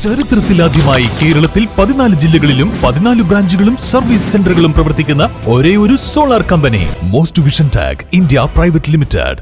ചരിത്രത്തിലാദ്യമായി കേരളത്തിൽ പതിനാല് ജില്ലകളിലും പതിനാല് ബ്രാഞ്ചുകളും സർവീസ് സെന്ററുകളും പ്രവർത്തിക്കുന്ന ഒരേ ഒരു solar company most vision tag India private limited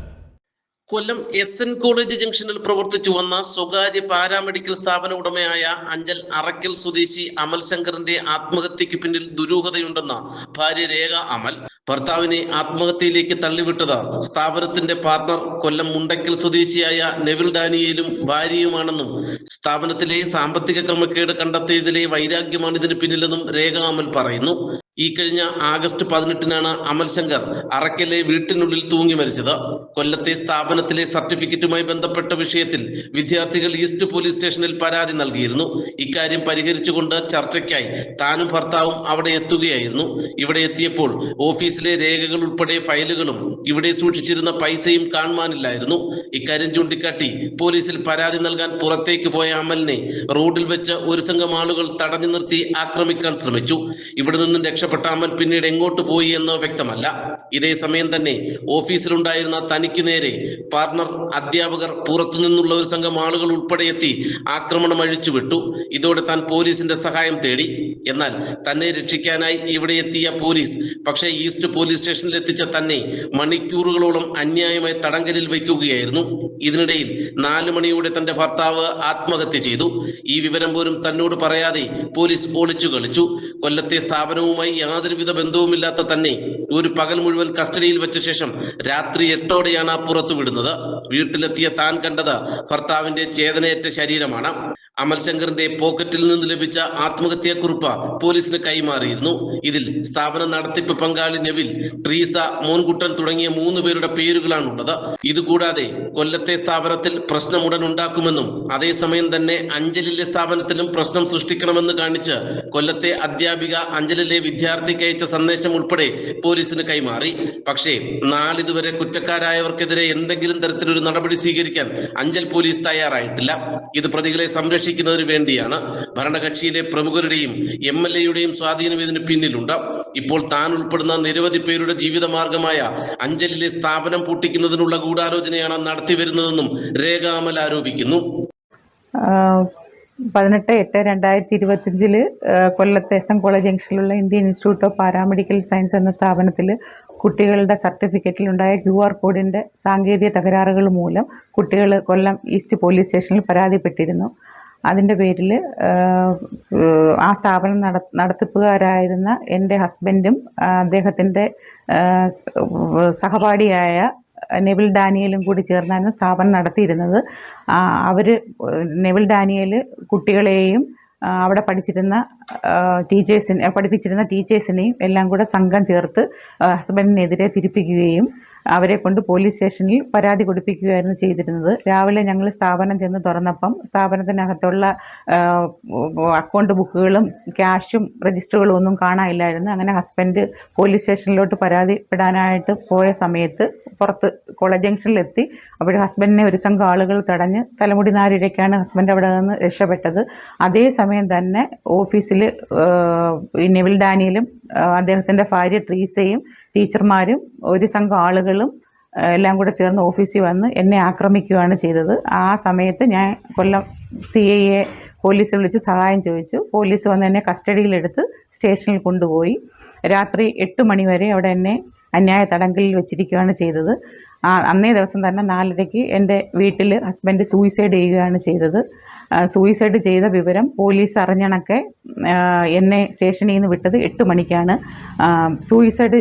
Kollam S N college ജംഗ്ഷനിൽ പ്രവർത്തിച്ചു വന്ന സ്വകാര്യ പാരാമെഡിക്കൽ സ്ഥാപന ഉടമയായ അഞ്ചൽ അറക്കൽ സ്വദേശി അമൽ ശങ്കറിന്റെ ആത്മഹത്യക്ക് പിന്നിൽ ദുരൂഹതയുണ്ടെന്ന ഭാര്യ രേഖ അമൽ ഭർത്താവിനെ ആത്മഹത്യയിലേക്ക് തള്ളിവിട്ടത്. സ്ഥാപനത്തിന്റെ പാർട്ണർ കൊല്ലം മുണ്ടക്കൽ സ്വദേശിയായ നെവിൽ ഡാനിയേലും ഭാര്യയുമാണെന്നും സ്ഥാപനത്തിലെ സാമ്പത്തിക ക്രമക്കേട് കണ്ടെത്തിയതിലെ വൈരാഗ്യമാണ് ഇതിന് പിന്നിലെന്നും രേഖ പറയുന്നു. ഈ കഴിഞ്ഞ ആഗസ്റ്റ് പതിനെട്ടിനാണ് അമൽ ശങ്കർ അറക്കലെ വീട്ടിനുള്ളിൽ തൂങ്ങി മരിച്ചത്. കൊല്ലത്തെ സ്ഥാപനത്തിലെ സർട്ടിഫിക്കറ്റുമായി ബന്ധപ്പെട്ട വിഷയത്തിൽ വിദ്യാർത്ഥികൾ ഈസ്റ്റ് പോലീസ് സ്റ്റേഷനിൽ പരാതി നൽകിയിരുന്നു. ഇക്കാര്യം പരിഹരിച്ചുകൊണ്ട് ചർച്ചയ്ക്കായി താനും ഭർത്താവും അവിടെ എത്തുകയായിരുന്നു. ഇവിടെ എത്തിയപ്പോൾ ഓഫീസിലെ രേഖകൾ ഉൾപ്പെടെ ഫയലുകളും ഇവിടെ സൂക്ഷിച്ചിരുന്ന പൈസയും കാണുവാനില്ലായിരുന്നു. ഇക്കാര്യം ചൂണ്ടിക്കാട്ടി പോലീസിൽ പരാതി നൽകാൻ പുറത്തേക്ക് പോയ അമലിനെ റോഡിൽ വെച്ച് ഒരു സംഘം ആളുകൾ തടഞ്ഞു നിർത്തി ആക്രമിക്കാൻ ശ്രമിച്ചു. ഇവിടെ നിന്നും രക്ഷപ്പെട്ട അമൽ പിന്നീട് എങ്ങോട്ട് പോയി എന്ന് വ്യക്തമല്ല. ഇതേ സമയം തന്നെ ഓഫീസിലുണ്ടായിരുന്ന തനിക്ക് നേരെ പാർട്ണർ അധ്യാപകർ പുറത്തു നിന്നുള്ള ഒരു സംഘം ആളുകൾ ഉൾപ്പെടെ എത്തി ആക്രമണം അഴിച്ചുവിട്ടു ഇതോടെ താൻ പോലീസിന്റെ സഹായം തേടി. എന്നാൽ തന്നെ രക്ഷിക്കാനായി ഇവിടെ എത്തിയ പോലീസ് പക്ഷേ ഈസ്റ്റ് പോലീസ് സ്റ്റേഷനിൽ എത്തിച്ച തന്നെ മണിക്കൂറുകളോളം അന്യായമായി തടങ്കലിൽ വയ്ക്കുകയായിരുന്നു. ഇതിനിടയിൽ നാലു മണിയോടെ തന്റെ ഭർത്താവ് ആത്മഹത്യ ചെയ്തു. ഈ വിവരം പോലും തന്നോട് പറയാതെ പോലീസ് ഒളിച്ചു കളിച്ചു. കൊല്ലത്തെ സ്ഥാപനവുമായി യാതൊരുവിധ ബന്ധവുമില്ലാത്ത തന്നെ ഒരു പകൽ മുഴുവൻ കസ്റ്റഡിയിൽ വെച്ച ശേഷം രാത്രി എട്ടോടെയാണ് പുറത്തു വിടുന്നത്. വീട്ടിലെത്തിയ താൻ കണ്ടത് ഭർത്താവിന്റെ ചേതനയേറ്റ ശരീരമാണ്. അമൽ ശങ്കറിന്റെ പോക്കറ്റിൽ നിന്ന് ലഭിച്ച ആത്മഹത്യാക്കുറിപ്പ് പോലീസിന് കൈമാറിയിരുന്നു. ഇതിൽ സ്ഥാപന നടത്തിപ്പ് പങ്കാളി നെവിൽ ട്രീസ മോൻകുട്ടൻ തുടങ്ങിയ മൂന്ന് പേരുടെ പേരുകളാണുള്ളത്. ഇതുകൂടാതെ കൊല്ലത്തെ സ്ഥാപനത്തിൽ പ്രശ്നം ഉടൻ ഉണ്ടാക്കുമെന്നും അതേസമയം തന്നെ അഞ്ചലിലെ സ്ഥാപനത്തിലും പ്രശ്നം സൃഷ്ടിക്കണമെന്ന് കാണിച്ച് കൊല്ലത്തെ അധ്യാപിക അഞ്ചലിലെ വിദ്യാർത്ഥിക്ക് അയച്ച സന്ദേശം ഉൾപ്പെടെ പോലീസിന് കൈമാറി. പക്ഷേ നാളിതുവരെ കുറ്റക്കാരായവർക്കെതിരെ എന്തെങ്കിലും തരത്തിലൊരു നടപടി സ്വീകരിക്കാൻ അഞ്ചൽ പോലീസ് തയ്യാറായിട്ടില്ല. ഇത് പ്രതികളെ സംരക്ഷിക്കുന്നതിന് വേണ്ടിയാണ് ഭരണകക്ഷിയിലെ പ്രമുഖരുടെയും എം എൽ എയുടെയും സ്വാധീനം ഇതിന് പിന്നിലുണ്ട്. ഇപ്പോൾ താൻ ഉൾപ്പെടുന്ന നിരവധി പേരുടെ ജീവിതമാർഗമായ അഞ്ചലിലെ സ്ഥാപനം പൂട്ടിക്കുന്നതിനുള്ള ഗൂഢാലോചനയാണ് നടത്തിവരുന്നതെന്നും രേഖ അമൽ ആരോപിക്കുന്നു പതിനെട്ട് എട്ട് രണ്ടായിരത്തി ഇരുപത്തിയഞ്ചിൽ കൊല്ലത്തെ S M college ജംഗ്ഷനിലുള്ള Indian institute of paramedical science എന്ന സ്ഥാപനത്തിൽ കുട്ടികളുടെ സർട്ടിഫിക്കറ്റിലുണ്ടായ ക്യു ആർ കോഡിന്റെ സാങ്കേതിക തകരാറുകൾ മൂലം കുട്ടികൾ കൊല്ലം ഈസ്റ്റ് പോലീസ് സ്റ്റേഷനിൽ പരാതിപ്പെട്ടിരുന്നു. അതിന്റെ പേരിൽ ആ സ്ഥാപനം നട നടത്തിപ്പുകാരായിരുന്ന എന്റെ ഹസ്ബൻഡും അദ്ദേഹത്തിന്റെ സഹപാഠിയായ നെവിൽ ഡാനിയലും കൂടി ചേർന്നായിരുന്നു സ്ഥാപനം നടത്തിയിരുന്നത്. അവർ നെവിൽ ഡാനിയൽ കുട്ടികളെയും അവിടെ പഠിച്ചിരുന്ന ടീച്ചേഴ്സിനെ പഠിപ്പിച്ചിരുന്ന ടീച്ചേഴ്സിനെയും എല്ലാം കൂടെ സംഘം ചേർത്ത് ഹസ്ബൻഡിനെതിരെ തിരിപ്പിക്കുകയും അവരെ കൊണ്ട് പോലീസ് സ്റ്റേഷനിൽ പരാതി കൊടുപ്പിക്കുകയായിരുന്നു ചെയ്തിരുന്നത്. രാവിലെ ഞങ്ങൾ സ്ഥാപനം ചെന്ന് തുറന്നപ്പം സ്ഥാപനത്തിനകത്തുള്ള അക്കൗണ്ട് ബുക്കുകളും ക്യാഷും രജിസ്റ്ററുകളും ഒന്നും കാണാനില്ലായിരുന്നു. അങ്ങനെ ഹസ്ബൻഡ് പോലീസ് സ്റ്റേഷനിലോട്ട് പരാതിപ്പെടാനായിട്ട് പോയ സമയത്ത് പുറത്ത് കോളേജ് ജംഗ്ഷനിലെത്തി അവിടെ ഹസ്ബൻഡിനെ ഒരു സംഘം ആളുകൾ തടഞ്ഞ് തലമുടി നാരിഴയ്ക്കാണ് ഹസ്ബൻഡ് അവിടെ നിന്ന് രക്ഷപ്പെട്ടത്. അതേസമയം തന്നെ ഓഫീസിൽ നെവിൽ ഡാനിയലും അദ്ദേഹത്തിന്റെ ഭാര്യ ട്രീസയും ടീച്ചർമാരും ഒരു സംഘം ആളുകളും എല്ലാം കൂടെ ചേർന്ന് ഓഫീസിൽ വന്ന് എന്നെ ആക്രമിക്കുകയാണ് ചെയ്തത്. ആ സമയത്ത് ഞാൻ Kollam C I A police വിളിച്ച് സഹായം ചോദിച്ചു. പോലീസ് വന്ന് എന്നെ കസ്റ്റഡിയിലെടുത്ത് സ്റ്റേഷനിൽ കൊണ്ടുപോയി. രാത്രി എട്ട് മണിവരെ അവിടെ എന്നെ അന്യായ തടങ്കലിൽ വെച്ചിരിക്കുകയാണ് ചെയ്തത്. ആ അന്നേ ദിവസം തന്നെ നാലരയ്ക്ക് എന്റെ വീട്ടിൽ ഹസ്ബൻഡ് സൂയിസൈഡ് ചെയ്യുകയാണ് ചെയ്തത്. സൂയിസൈഡ് ചെയ്ത വിവരം പോലീസ് അറിഞ്ഞണക്കെ എന്നെ സ്റ്റേഷനിൽ നിന്ന് വിട്ടത് എട്ട് മണിക്കാണ്. സൂയിസൈഡ്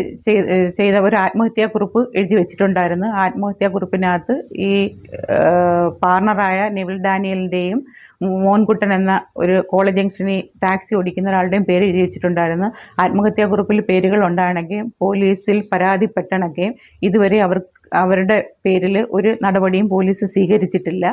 ചെയ്ത ഒരു ആത്മഹത്യാക്കുറിപ്പ് എഴുതി വെച്ചിട്ടുണ്ടായിരുന്നു. ആത്മഹത്യാക്കുറിപ്പിനകത്ത് ഈ പാർണറായ നിവിൽ ഡാനിയലിന്റെയും മോൻകുട്ടൻ എന്ന ഒരു കോളേജ് ജംഗ്ഷനിൽ ടാക്സി ഓടിക്കുന്ന ഒരാളുടെയും പേര് എഴുതി വെച്ചിട്ടുണ്ടായിരുന്നു. ആത്മഹത്യാക്കുറിപ്പിൽ പേരുകൾ ഉണ്ടാകണമെങ്കിൽ പോലീസിൽ പരാതിപ്പെട്ടണക്കെ ഇതുവരെ അവർ അവരുടെ പേരിൽ ഒരു നടപടിയും പോലീസ് സ്വീകരിച്ചിട്ടില്ല.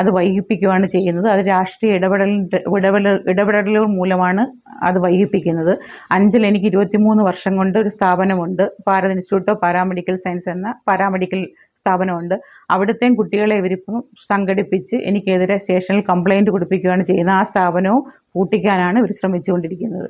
അത് വൈകിപ്പിക്കുകയാണ് ചെയ്യുന്നത്. അത് രാഷ്ട്രീയ ഇടപെടലിന്റെ ഇടപെടൽ ഇടപെടലുകൾ മൂലമാണ് അത് വൈകിപ്പിക്കുന്നത്. അഞ്ചിൽ എനിക്ക് ഇരുപത്തിമൂന്ന് വർഷം കൊണ്ട് ഒരു സ്ഥാപനമുണ്ട്. Bharat institute of paramedical science എന്ന പാരാമെഡിക്കൽ സ്ഥാപനമുണ്ട്. അവിടുത്തെയും കുട്ടികളെ ഇവരിപ്പം സംഘടിപ്പിച്ച് എനിക്കെതിരെ സ്റ്റേഷനിൽ കംപ്ലൈന്റ് കൊടുപ്പിക്കുകയാണ് ചെയ്യുന്നത്. ആ സ്ഥാപനവും പൂട്ടിക്കാനാണ് ഇവർ ശ്രമിച്ചുകൊണ്ടിരിക്കുന്നത്.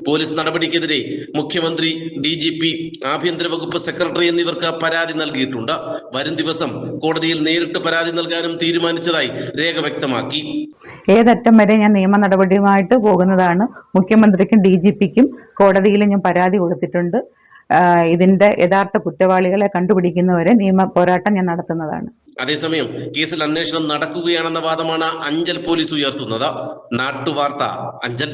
പോലീസ് നടപടിക്കെതിരെ മുഖ്യമന്ത്രി ഡി ജി പി ആഭ്യന്തര വകുപ്പ് സെക്രട്ടറി എന്നിവർക്ക് പരാതി നൽകിയിട്ടുണ്ട്. വരും ദിവസം കോടതിയിൽ നേരിട്ട് പരാതി നൽകാനും തീരുമാനിച്ചതായി രേഖ വ്യക്തമാക്കി. ഏതറ്റം വരെ ഞാൻ നിയമ നടപടിയുമായിട്ട് പോകുന്നതാണ്. മുഖ്യമന്ത്രിക്കും ഡി ജി പിക്കും കോടതിയിൽ ഞാൻ പരാതി കൊടുത്തിട്ടുണ്ട്. ഇതിന്റെ യഥാർത്ഥ കുറ്റവാളികളെ കണ്ടുപിടിക്കുന്നവരെ നിയമ പോരാട്ടം ഞാൻ നടത്തുന്നതാണ്. അതേസമയം കേസിൽ അന്വേഷണം നടക്കുകയാണെന്ന വാദമാണ് അഞ്ചൽ പോലീസ് ഉയർത്തുന്നത്. നാട്ടുവാർത്ത അഞ്ചൽ.